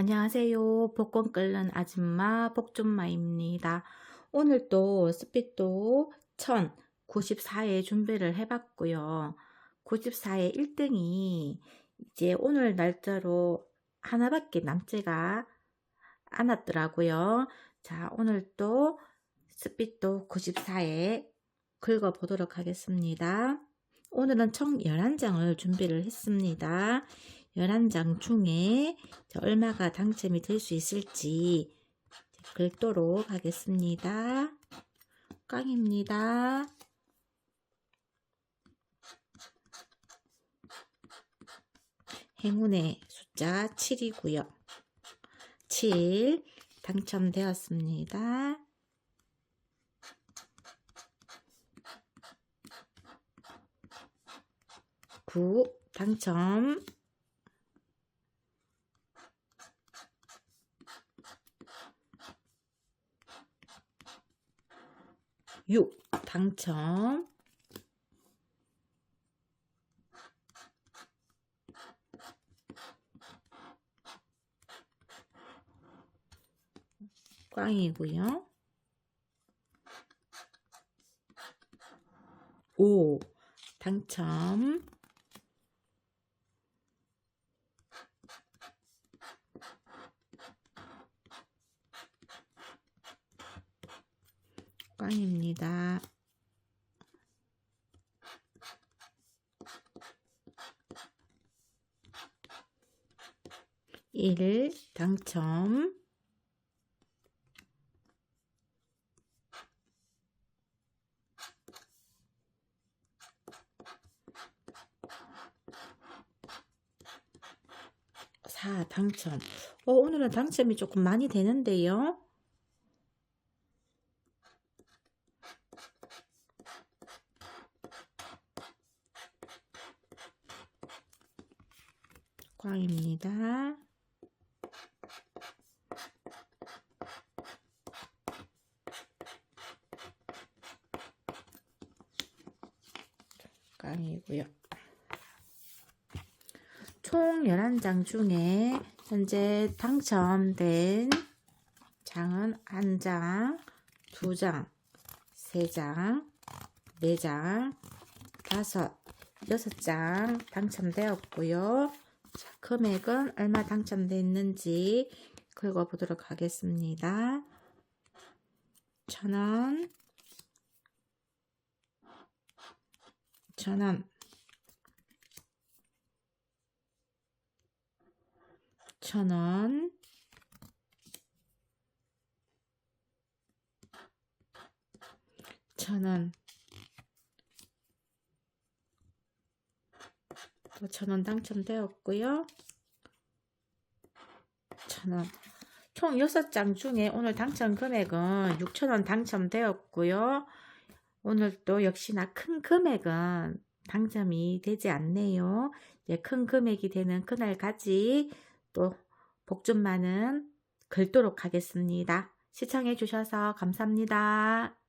안녕하세요. 복권 끓는 아줌마 복준마입니다. 오늘도 스피도 1094에 준비를 해봤고요. 94의 1등이 이제 오늘 날짜로 하나밖에 남지가 않았더라고요. 자, 오늘 또 스피도 94에 긁어보도록 하겠습니다. 오늘은 총 11장을 준비를 했습니다. 11장 중에 얼마가 당첨이 될 수 있을지 긁도록 하겠습니다. 깡입니다. 행운의 숫자 7이고요. 7 당첨되었습니다. 9 당첨 6 당첨 '꽝이고요. 5 당첨 ' 꽝입니다. 1 당첨 4 당첨. 어, 오늘은 당첨이 조금 많이 되는데요. 꽝입니다. 꽝이고요. 총 11장 중에 현재 당첨된 장은 1장, 2장, 3장, 4장, 5, 6장 당첨되었고요. 자, 금액은 얼마 당첨됐는지 긁어보도록 하겠습니다. 천원, 천원, 천원, 천원, 또 천원 당첨되었고요. 천원. 총 6장 중에 오늘 당첨 금액은 6천원 당첨되었고요. 오늘 또 역시나 큰 금액은 당첨이 되지 않네요. 이제 큰 금액이 되는 그날까지 또 복준만은 긁도록 하겠습니다. 시청해 주셔서 감사합니다.